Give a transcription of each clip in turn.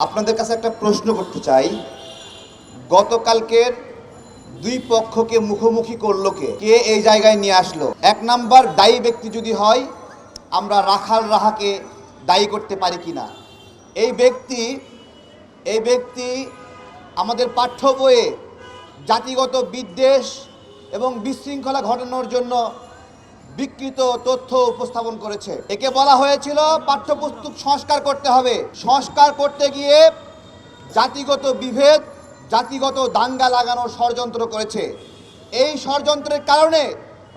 আপনাদের কাছে একটা প্রশ্ন করতে চাই। গতকালকের দুই পক্ষকে মুখোমুখি করল কে? কে এই জায়গায় নিয়ে আসলো? এক নাম্বার দায়ী ব্যক্তি যদি হয়, আমরা রাখাল রাহাকে দায়ী করতে পারি কি না এই ব্যক্তি এই ব্যক্তি আমাদের পাঠ্য বইয়ে জাতিগত বিদ্বেষ এবং বিশৃঙ্খলা ঘটানোর জন্য বিকৃত তথ্য উপস্থাপন করেছে। একে বলা হয়েছিল পাঠ্যপুস্তক সংস্কার করতে হবে। সংস্কার করতে গিয়ে জাতিগত বিভেদ, জাতিগত দাঙ্গা লাগানোর ষড়যন্ত্র করেছে। এই ষড়যন্ত্রের কারণে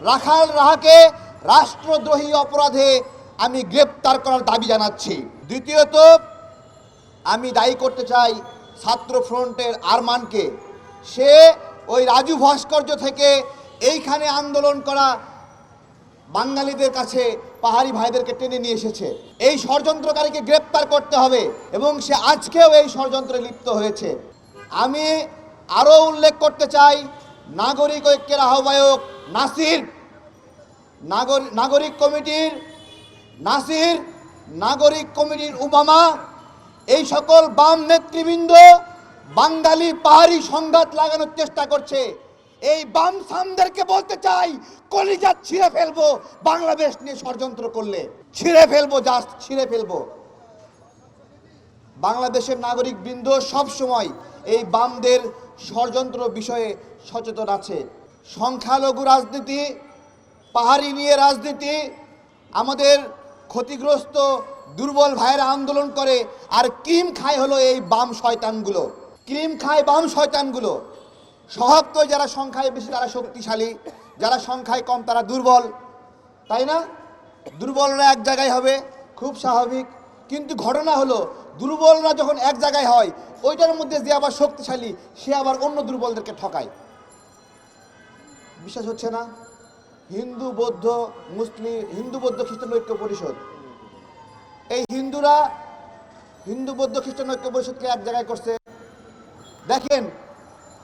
রাখাল রাহাকে রাষ্ট্রদ্রোহী অপরাধে আমি গ্রেপ্তার করার দাবি জানাচ্ছি। দ্বিতীয়ত, আমি দায়ী করতে চাই ছাত্র ফ্রন্টের আরমানকে। সে ওই রাজু ভাস্কর্য থেকে এইখানে আন্দোলন করা বাঙালিদের কাছে পাহাড়ি ভাইদেরকে টেনে নিয়ে এসেছে। এই ষড়যন্ত্রকারীকে গ্রেপ্তার করতে হবে এবং সে আজকেও এই ষড়যন্ত্রে লিপ্ত হয়েছে। আমি আরও উল্লেখ করতে চাই, নাগরিক ঐক্যের আহ্বায়ক নাসির নাগরিক কমিটির নাসির, নাগরিক কমিটির উমামা, এই সকল বাম নেতৃবৃন্দ বাঙালি পাহাড়ি সংঘাত লাগানোর চেষ্টা করছে। এই বাম সামদেরকে বলতে চাই, কলিজা ছিঁড়ে ফেলব, বাংলাদেশ নিয়ে ষড়যন্ত্র করলে। ছিঁড়ে ফেলব, জাস্ট ছিঁড়ে ফেলব। বাংলাদেশের নাগরিক বৃন্দ সবসময় এই বামদের ষড়যন্ত্র বিষয়ে সচেতন আছে। সংখ্যালঘু রাজনীতি, পাহাড়ি নিয়ে রাজনীতি, আমাদের ক্ষতিগ্রস্ত, দুর্বল ভাইয়েরা আন্দোলন করে, আর ক্রিম খায় হলো এই বাম শয়তানগুলো। ক্রিম খায় বাম শয়তানগুলো। স্বভাবত যারা সংখ্যায় বেশি, তারা শক্তিশালী। যারা সংখ্যায় কম, তারা দুর্বল। তাই না? দুর্বলরা এক জায়গায় হবে, খুব স্বাভাবিক। কিন্তু ঘটনা হলো, দুর্বলরা যখন এক জায়গায় হয়, ওইটার মধ্যে যে আবার শক্তিশালী, সে আবার অন্য দুর্বলদেরকে ঠকায়। বিশ্বাস হচ্ছে না? হিন্দু, বৌদ্ধ, মুসলিম, হিন্দু, বৌদ্ধ, খ্রিস্টান ঐক্য পরিষদ। এই হিন্দুরা হিন্দু, বৌদ্ধ, খ্রিস্টান ঐক্য পরিষদকে এক জায়গায় করছে। দেখেন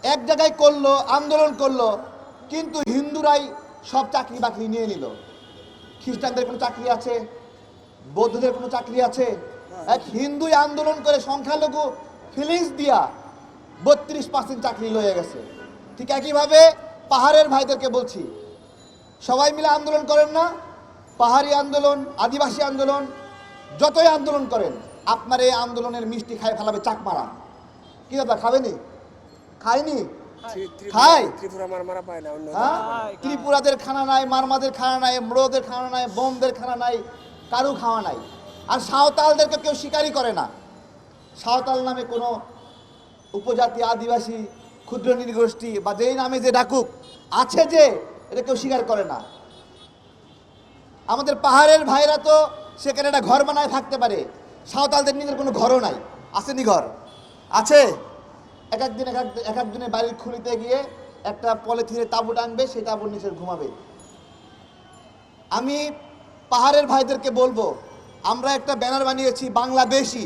এক জায়গায় করল, আন্দোলন করল, কিন্তু হিন্দুরাই সব চাকরি বাকরি নিয়ে নিল। খ্রিস্টানদের কোনো চাকরি আছে? বৌদ্ধদের কোনো চাকরি আছে? এক হিন্দুই আন্দোলন করে সংখ্যালঘু ফিলিংস দিয়া বত্রিশ পার্সেন্ট চাকরি লয়ে গেছে। ঠিক একইভাবে পাহাড়ের ভাইদেরকে বলছি, সবাই মিলে আন্দোলন করেন না। পাহাড়ি আন্দোলন, আদিবাসী আন্দোলন, যতই আন্দোলন করেন, আপনার এই আন্দোলনের মিষ্টি খায় ফেলাবে চাকমারা। কি দাদা, খাবেনি? খায়নি? হ্যাঁ? ত্রিপুরাদের খানা নাই মারমাদের খানা নাই ম্রোদের খানা নাই বোমদের খানা নাই কারু খাওয়া নাই। আর সাঁওতালদেরকে কেউ স্বীকারই করে না। সাঁওতাল নামে কোনো উপজাতি আদিবাসী ক্ষুদ্র নৃগোষ্ঠী বা যেই নামে যে ডাকুক আছে যে এটা কেউ স্বীকার করে না। আমাদের পাহাড়ের ভাইরা তো সেখানে একটা ঘর বানায় থাকতে পারে। সাঁওতালদের নিজের কোনো ঘরও নাই। আসেনি ঘর? আছে? এক একদিন এক এক এক বাড়ির খুলিতে গিয়ে একটা পলিথিনে তাঁবু টানবে সেই তাঁবুর নিচে ঘুমাবে। আমি পাহাড়ের ভাইদেরকে বলব, আমরা একটা ব্যানার বানিয়েছি, বাংলাদেশি।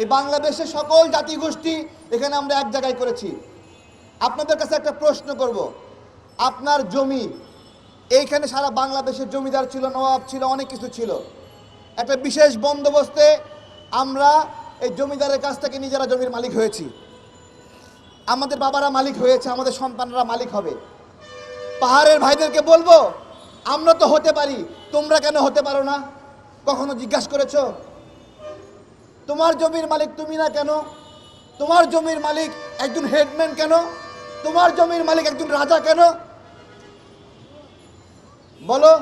এই বাংলাদেশের সকল জাতিগোষ্ঠী এখানে আমরা এক জায়গায় করেছি। আপনাদের কাছে একটা প্রশ্ন করব, আপনার জমি, এইখানে সারা বাংলাদেশের জমিদার ছিল, নবাব ছিল, অনেক কিছু ছিল। একটা বিশেষ বন্দোবস্তে আমরা এই জমিদারের কাছ থেকে নিজেরা জমির মালিক হয়েছি। আমাদের বাবারা মালিক হয়েছে, আমাদের সন্তানরা মালিক হবে। পাহাড়ের ভাইদেরকে বলব, আমরা তো হতে পারি, তোমরা কেন হতে পারো না? কখনো জিজ্ঞাসা করেছ? তোমার জমির মালিক তুমি না কেন? তোমার জমির মালিক একজন হেডম্যান কেন? তোমার জমির মালিক একজন রাজা কেন? বলো,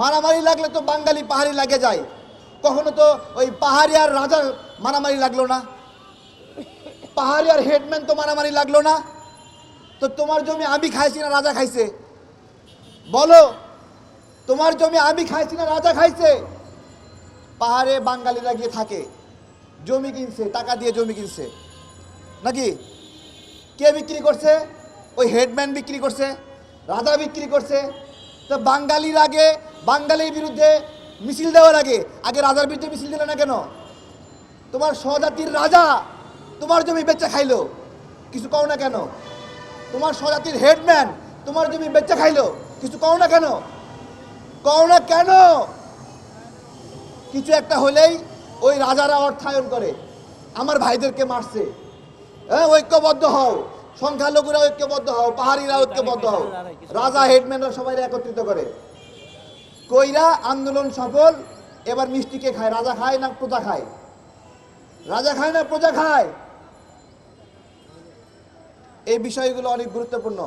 মারামারি লাগলে তো বাঙালি পাহাড়ি লাগে যায়। কখনো তো ওই পাহাড়ি আর রাজা মারামারি লাগল না? পাহাড়ি আর হেডম্যান তো মারামারি লাগল না। তো তোমার জমি আমি খাইছি না রাজা খাইছে? বলো, তোমার জমি আমি খাইছি না রাজা খাইছে? পাহাড়ে বাঙালিরা গিয়ে থাকে, জমি কিনছে, টাকা দিয়ে জমি কিনছে। নাকি? কে বিক্রি করছে? ওই হেডম্যান বিক্রি করছে, রাজা বিক্রি করছে। তো বাঙালির আগে, বাঙালির বিরুদ্ধে মিছিল দেওয়ার আগে আগে রাজার বিরুদ্ধে মিছিল দিলে না কেন? তোমার স্বজাতির রাজা তোমার জমি বেচে খাইলো। কিছু কও না কেন? তোমার স্বজাতির হেডম্যান তোমার জমি বেচে খাইলো। কিছু কও না কেন? কও না কেন? কিছু একটা হলেই ওই রাজারা অর্থায়ন করে। আমার ভাইদেরকে মারছে। হ্যাঁ ঐক্যবদ্ধ হও। সংখ্যালঘুরা ঐক্যবদ্ধ হও, পাহাড়িরা ঐক্যবদ্ধ হও। রাজা হেডম্যানরা সবাই একত্রিত করে। কইরা আন্দোলন সফল, এবার মিষ্টিকে খায়। রাজা খায় না প্রজা খায়? রাজা খায় না প্রজা খায়? এই বিষয়গুলো অনেক গুরুত্বপূর্ণ।